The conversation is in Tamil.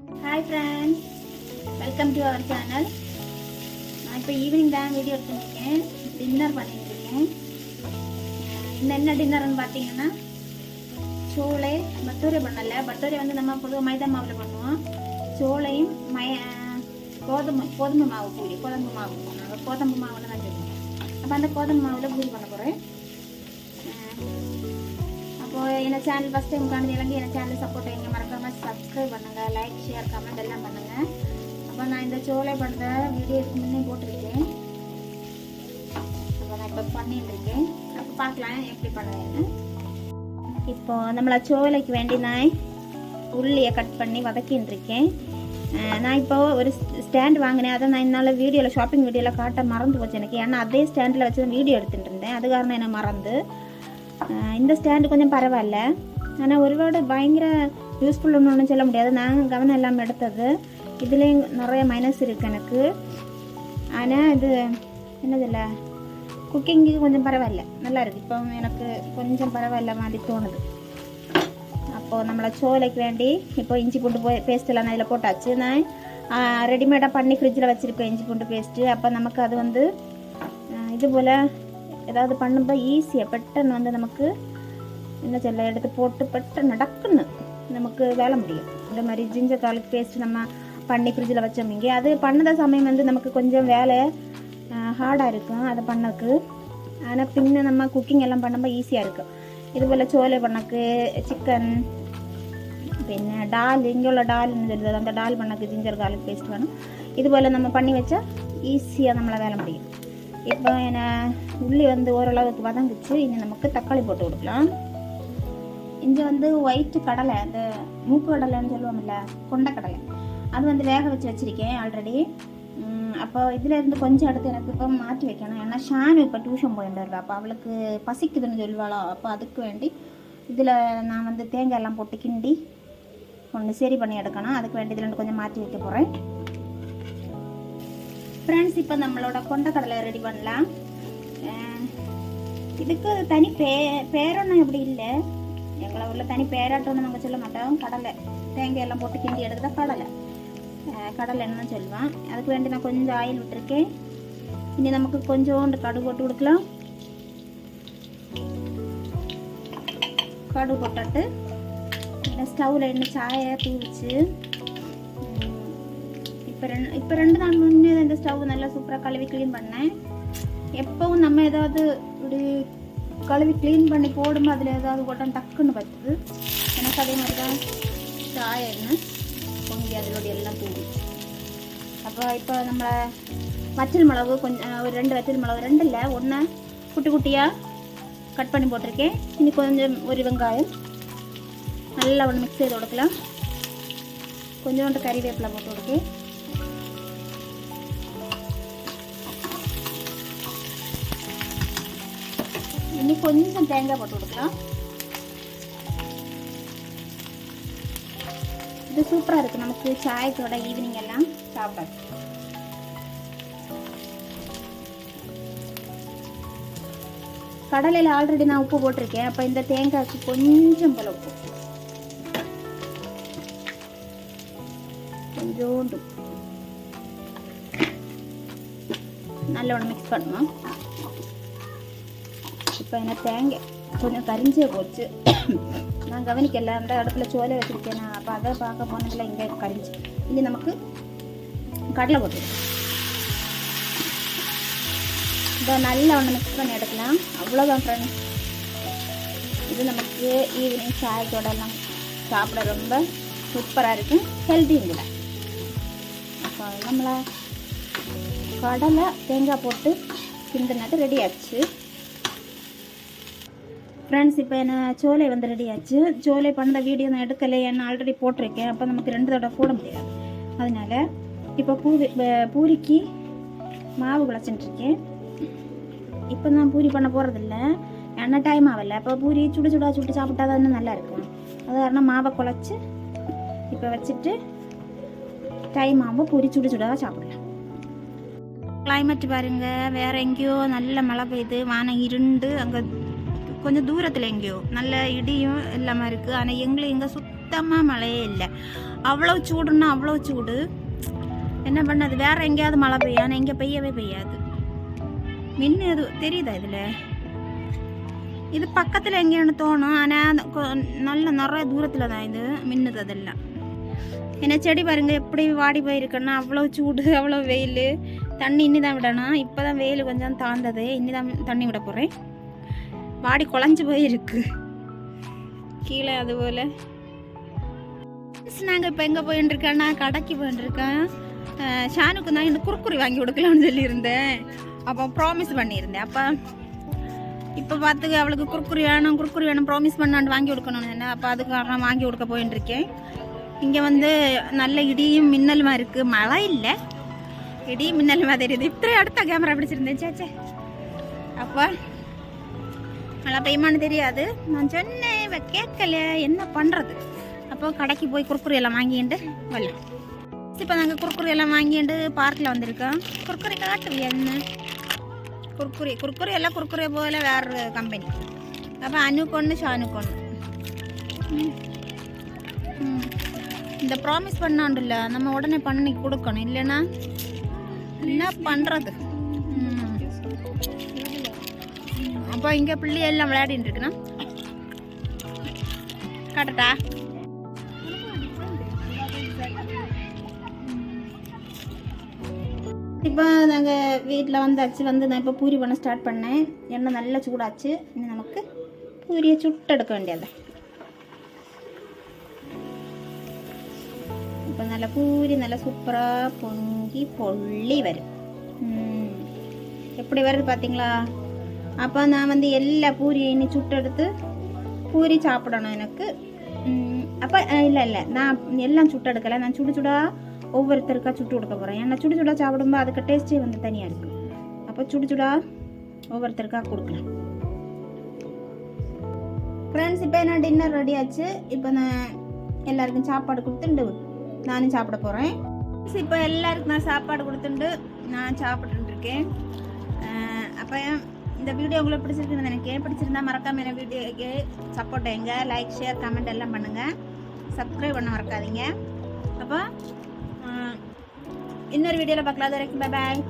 Hi friends welcome to our channel நான் இப்போ ஈவினிங் தான் வீடியோ எடுத்துருக்கேன் டின்னர் பண்ணிட்டுருக்கேன் இந்த இன்னும் என்ன டின்னர்னு பார்த்தீங்கன்னா சோளை பட்டூரை பண்ணலை. பட்டூரை வந்து நம்ம பொதுவாக மைதா மாவில் பண்ணுவோம். சோளையும் மய கோதுமை கோதுமை மாவு பூரி கோதுமை மாவு. நாங்கள் கோதுமை மாவில் தான் சொல்லுவோம் அப்போ அந்த கோதுமை மாவில் பூரி பண்ண போகிறேன் அப்போது என்ன சேனல் ஃபஸ்ட் டைம் காணுது இலங்கை என்ன சேனல் சப்போர்ட் எங்கே மறக்க சப்ஸ்கிரைப் லைக் ஷேர் கமெண்ட் எல்லாம் பண்ணுங்கள் அப்போ நான் இந்த சோலை பண்ணுற வீடியோ முன்னே போட்டிருக்கேன். அப்போ நான் இப்போ பண்ணிட்டு இருக்கேன் அப்போ பார்க்கலாம் எப்படி பண்ணுவேன்னு. இப்போ நம்மளை சோலைக்கு வேண்டி நான் உள்ளியை கட் பண்ணி வதக்கின்னு இருக்கேன் நான் இப்போ ஒரு ஸ்டாண்ட் வாங்கினேன். அதை நான் என்னால் வீடியோவில் ஷாப்பிங் வீடியோவில் காட்ட மறந்து போச்சு எனக்கு. ஏன்னா அதே ஸ்டாண்டில் வச்சு தான் வீடியோ எடுத்துகிட்டு இருந்தேன். அது காரணம் என்னை மறந்து. இந்த ஸ்டாண்டு கொஞ்சம் பரவாயில்ல. ஆனால் ஒருபாடு பயங்கர யூஸ்ஃபுல்னு ஒன்றும் சொல்ல முடியாது. நாங்கள் கவனம் இல்லாமல் எடுத்தது. இதுலேயும் நிறைய மைனஸ் இருக்குது எனக்கு. ஆனால் இது என்னதில்ல குக்கிங்கு கொஞ்சம் பரவாயில்ல. நல்லா இருக்குது இப்போ எனக்கு கொஞ்சம் பரவாயில்ல மாதிரி தோணுது. அப்போது நம்மளை சோலைக்கு வேண்டி இப்போ இஞ்சி பூண்டு போய் பேஸ்ட்டெல்லாம் நான் இதில் போட்டாச்சு. நான் ரெடிமேடாக பண்ணி ஃப்ரிட்ஜில் வச்சுருப்பேன் இஞ்சி பூண்டு பேஸ்ட்டு அப்போ நமக்கு அது வந்து இது போல் ஏதாவது பண்ணும்போது ஈஸியாக பெட்டன் வந்து நமக்கு என்ன சொல்ல எடுத்து போட்டு பெட்டன் நடக்குன்னு நமக்கு வேலை முடியும் இந்த மாதிரி ஜிஞ்சர் garlic பேஸ்ட் நம்ம பண்ணி ஃப்ரிட்ஜில் வச்சோமிங்க அது பண்ணத சமயம் வந்து நமக்கு கொஞ்சம் வேலை ஹார்டாக இருக்கும் அதை பண்ணக்கு ஆனால் பின்ன நம்ம குக்கிங் எல்லாம் பண்ணும்போது ஈஸியாக இருக்கும் இதுபோல் சோலை பண்ணக்கு சிக்கன் പിന്നെ ഡാൽ ഇങ്ങനെയുള്ള ഡാലിന് ചെല്ലുന്നത് அந்த ഡാൽ பண்ணக்கு ஜிஞ்சர் garlic பேஸ்ட் வேணும் இதுபோல் நம்ம பண்ணி வச்சா ஈஸியாக நம்மளை வேலை முடியும் இப்போ என்ன உள்ளி வந்து ஓரளவுக்கு வதங்குச்சு இனி நமக்கு தக்காளி போட்டு கொடுக்கலாம் இங்கே வந்து ஒயிட் கடலை அந்த மூக்கு கடலைன்னு சொல்லுவோம்ல கொண்டக்கடலை அது வந்து வேக வச்சு வச்சுருக்கேன் ஆல்ரெடி அப்போ இதில் இருந்து கொஞ்சம் எடுத்து எனக்கு இப்போ மாற்றி வைக்கணும். ஏன்னா ஷானு இப்போ டியூஷன் போயிட்டு வருவா அப்போ அவளுக்கு பசிக்குதுன்னு சொல்லுவாளோ. அப்போ அதுக்கு வேண்டி இதில் நான் வந்து தேங்காய் எல்லாம் போட்டு கிண்டி ஒன்று சரி பண்ணி எடுக்கணும். அதுக்கு வேண்டி இதில் கொஞ்சம் மாற்றி வைக்க போகிறேன் ஃப்ரெண்ட்ஸ் இப்போ நம்மளோட கொண்டக்கடலை ரெடி பண்ணலாம். இதுக்கு தனி பே பேரொன்னும் எப்படி இல்லை. எங்களை ஊரில் தனி பேராட்டம்னு நாங்கள் சொல்ல மாட்டோம். கடலை தேங்காய் எல்லாம் போட்டு கிண்டி எடுத்தால் கடலை. கடலை என்னன்னு சொல்லுவேன். அதுக்கு வேண்டி நான் கொஞ்சம் ஆயில் விட்டுருக்கேன். இனி நமக்கு கொஞ்சோண்டு கடுகு போட்டு கொடுக்கலாம். கடுகு போட்டுட்டு ஸ்டவ்வில் எண்ணெய் சாயை தூவிச்சு இப்போ ரெண்டு இப்போ ரெண்டு நாள் முன்னே இந்த ஸ்டவ் நல்லா சூப்பராக கழுவி க்ளீன் பண்ணேன். எப்பவும் நம்ம ஏதாவது இப்படி கழுவி க்ளீன் பண்ணி போடும்போது அதில் ஏதாவது போட்டால் டக்குன்னு பத்துது. எனக்கு அதே மாதிரி தான் சாய எண்ணெய் பொங்கி அதோட எல்லாம் தூவி. அப்போ இப்போ நம்ம வச்சல் மிளகு கொஞ்சம் ஒரு ரெண்டு வச்சல் மிளகு ரெண்டு இல்லை ஒன்று குட்டி குட்டியாக கட் பண்ணி போட்டிருக்கேன். இனி கொஞ்சம் ஒரு வெங்காயம் நல்லா ஒன்று மிக்ஸ் செய்து கொடுக்கலாம். கொஞ்சோண்டு கறிவேப்பிலை போட்டு கொடுக்கேன். இனி கொஞ்சம் தேங்காய் போட்டு கொடுக்கலாம் இது சூப்பராக இருக்குது நமக்கு சாயத்தோட ஈவினிங் எல்லாம் சாப்பிட. கடலையில் ஆல்ரெடி நான் உப்பு போட்டிருக்கேன். அப்போ இந்த தேங்காய்க்கு கொஞ்சம் போல உப்பு. கொஞ்சோண்டு. நல்ல ஒன்று மிக்ஸ் பண்ணுவோம் இப்போ என்ன தேங்காய் கொஞ்சம் கரிஞ்சே போச்சு. நான் கவனிக்கல. அந்த அடுப்புல சோலை வச்சுருக்கேன் அப்போ அதை பார்க்க போனதில் இங்கே கரிஞ்சு. இனி நமக்கு கடலை போட்டு இதை நல்லா ஒன்று மிக்ஸ் பண்ணி எடுக்கலாம். அவ்வளோதான் ஃப்ரெண்ட்ஸ் இது நமக்கு ஈவினிங் சாயத்தோடலாம் சாப்பிட ரொம்ப சூப்பராக இருக்கும் ஹெல்த்தியும் கூட அப்போ நம்மளை கடலை தேங்காய் போட்டு கிண்டினது ரெடி ஆச்சு. ஃப்ரெண்ட்ஸ் இப்போ என்ன சோலை வந்து ரெடி ஆச்சு. சோலை பண்ணுற வீடியோ நான் எடுக்கலை என்ன ஆல்ரெடி போட்டிருக்கேன். அப்போ நமக்கு ரெண்டு தடவை போட முடியாது அதனால் இப்போ பூரி பூரிக்கு மாவு குழச்சிட்டுருக்கேன் இப்போ நான் பூரி பண்ண போகிறதில்ல ஏன்னா டைம் ஆகல. அப்போ பூரி சுடு சுடா சுட்டு சாப்பிட்டா தான் இன்னும் நல்லா இருக்கும். அது காரணம் மாவை குழச்சி இப்போ வச்சுட்டு டைம் ஆகும் பூரி சுடு சுடாக சாப்பிடலாம். கிளைமேட் பாருங்கள் வேற எங்கேயோ நல்ல மழை பெய்யுது வானம் இருண்டு அங்கே கொஞ்சம் தூரத்தில் எங்கேயோ. நல்ல இடியும் இல்லாமல் இருக்குது ஆனால் எங்களுக்கு இங்கே சுத்தமாக மழையே இல்லை. அவ்வளோ சூடுன்னா அவ்வளோ சூடு. என்ன பண்ணது? வேற எங்கேயாவது மழை பெய்யும் ஆனால் இங்கே பெய்யவே பெய்யாது. மின்னு எது தெரியுதா இதில்? இது பக்கத்தில் எங்கேன்னு தோணும். ஆனால் நல்ல நிறைய தூரத்தில் தான் இது. மின்னுது அதெல்லாம். ஏன்னா செடி பாருங்கள் எப்படி வாடி போயிருக்குன்னா அவ்வளோ சூடு அவ்வளோ வெயில். தண்ணி இன்னி தான் விடணும். இப்போ தான் வெயில் கொஞ்சம் தாழ்ந்தது இன்னி தான் தண்ணி விட போகிறேன் பாடி குழஞ்சு போயிருக்கு. கீழே அதுபோல் நாங்கள் இப்போ எங்கே போயின்னு கடைக்கு போயின்னு ஷானுக்கு தான் இந்த குறுக்குறி வாங்கி கொடுக்கலாம்னு சொல்லியிருந்தேன். அப்போ ப்ராமிஸ் பண்ணியிருந்தேன். அப்போ இப்போ பார்த்து அவளுக்கு குறுக்குறி வேணும் குறுக்குறி வேணும் ப்ராமிஸ் பண்ணாண்டு வாங்கி கொடுக்கணும்னு என்ன அப்போ அதுக்காக வாங்கி கொடுக்க போயின்னு இருக்கேன். இங்கே வந்து நல்ல இடியும் மின்னலுமா இருக்குது மழை இல்லை. இடியும் மின்னலுமா தெரியுது. இத்தனை அடுத்த கேமரா பிடிச்சிருந்தேன். சேச்சே அப்போ நல்லா பெய்யுமான்னு தெரியாது. நான் சொன்னேன் இவ கேட்கல என்ன பண்ணுறது அப்போ கடைக்கு போய் குறுக்குறி எல்லாம் வாங்கிட்டு வரலாம். இப்போ நாங்கள் குறுக்குறி எல்லாம் வாங்கிட்டு பார்க்கில் வந்திருக்கோம். குறுக்குறி காட்டுவியா என்ன? குறுக்குறி குறுக்குறி எல்லாம் குறுக்குறி போல வேற கம்பெனி அப்போ அனுக்கு ஒன்று ஷானுக்கு ஒன்று இந்த ப்ராமிஸ் பண்ணாண்டுல்ல நம்ம உடனே பண்ணி கொடுக்கணும் இல்லைன்னா? என்ன பண்ணுறது அப்போ இங்கே பிள்ளை எல்லாம் விளையாடிட்டு இருக்குண்ணா காட்டட்டா இப்போ நாங்கள் வீட்டில் வந்தாச்சு வந்து நான் இப்போ பூரி பண்ண ஸ்டார்ட் பண்ணேன். எண்ணெய் நல்லா சூடாச்சு. இனி நமக்கு பூரியை சுட்டெடுக்க வேண்டியது. இப்போ நல்ல பூரி நல்லா சூப்பராக பொங்கி பொள்ளி வரும். எப்படி வருது பார்த்தீங்களா அப்போ நான் வந்து எல்லா பூரியை இனி சுட்டெடுத்து பூரி சாப்பிடணும் எனக்கு. அப்போ இல்லை இல்லை. நான் எல்லாம் சுட்டெடுக்கலை. நான் சுடு சுடா ஒவ்வொருத்தருக்கா சுட்டு கொடுக்க போகிறேன் ஏன்னா சுடு சுடா சாப்பிடும்போது அதுக்கு டேஸ்ட்டே வந்து தனியாக இருக்கும் அப்போ சுடு சுடா ஒவ்வொருத்தருக்கா கொடுக்கலாம். ஃப்ரெண்ட்ஸ் இப்போ என்ன டின்னர் ரெடி ஆச்சு. இப்போ நான் எல்லாருக்கும் சாப்பாடு கொடுத்துண்டு நானும் சாப்பிட போகிறேன் இப்போ எல்லாருக்கும் நான் சாப்பாடு கொடுத்துண்டு நான் சாப்பிட்டுருக்கேன் அப்போ இந்த வீடியோ உங்களுக்கு பிடிச்சிருக்குன்னு எனக்கு பிடிச்சிருந்தா மறக்காம என் வீடியோக்கு சப்போர்ட் எங்க லைக் ஷேர் கமெண்ட் எல்லாம் பண்ணுங்கள் சப்ஸ்கிரைப் பண்ண மறக்காதீங்க. அப்போ இன்னொரு வீடியோவில் பார்க்கலாம். அது வரைக்கும் பாய்